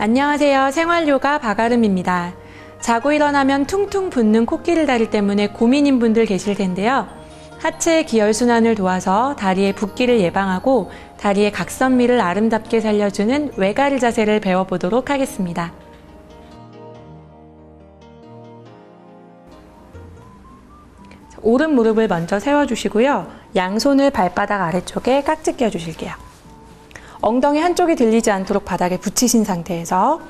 안녕하세요. 생활요가 박아름입니다. 자고 일어나면 퉁퉁 붓는 코끼리 다리 때문에 고민인 분들 계실 텐데요. 하체 기혈순환을 도와서 다리의 붓기를 예방하고 다리의 각선미를 아름답게 살려주는 외가리 자세를 배워보도록 하겠습니다. 오른 무릎을 먼저 세워주시고요. 양손을 발바닥 아래쪽에 깍지 껴주실게요. 엉덩이 한쪽이 들리지 않도록 바닥에 붙이신 상태에서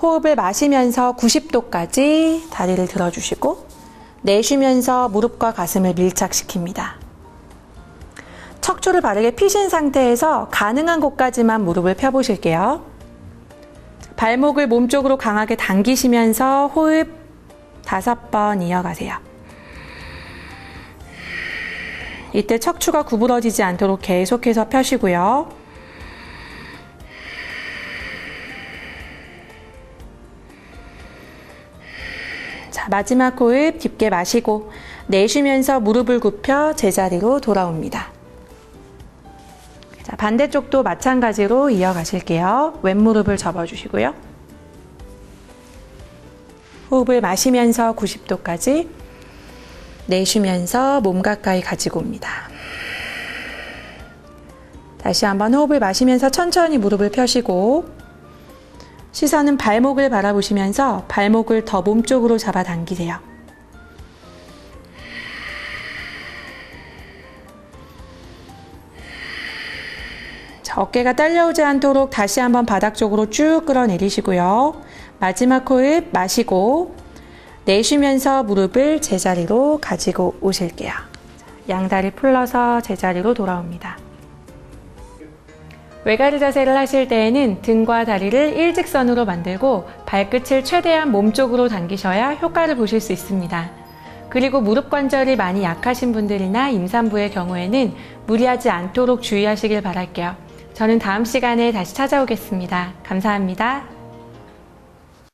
호흡을 마시면서 90도까지 다리를 들어주시고 내쉬면서 무릎과 가슴을 밀착시킵니다. 척추를 바르게 피신 상태에서 가능한 곳까지만 무릎을 펴보실게요. 발목을 몸쪽으로 강하게 당기시면서 호흡 다섯 번 이어가세요. 이때 척추가 구부러지지 않도록 계속해서 펴시고요. 마지막 호흡 깊게 마시고 내쉬면서 무릎을 굽혀 제자리로 돌아옵니다. 자, 반대쪽도 마찬가지로 이어가실게요. 왼무릎을 접어주시고요. 호흡을 마시면서 90도까지 내쉬면서 몸 가까이 가지고 옵니다. 다시 한번 호흡을 마시면서 천천히 무릎을 펴시고 시선은 발목을 바라보시면서 발목을 더 몸쪽으로 잡아 당기세요. 자, 어깨가 딸려오지 않도록 다시 한번 바닥 쪽으로 쭉 끌어내리시고요. 마지막 호흡 마시고 내쉬면서 무릎을 제자리로 가지고 오실게요. 양다리 풀러서 제자리로 돌아옵니다. 외가리 자세를 하실 때에는 등과 다리를 일직선으로 만들고 발끝을 최대한 몸쪽으로 당기셔야 효과를 보실 수 있습니다. 그리고 무릎 관절이 많이 약하신 분들이나 임산부의 경우에는 무리하지 않도록 주의하시길 바랄게요. 저는 다음 시간에 다시 찾아오겠습니다. 감사합니다.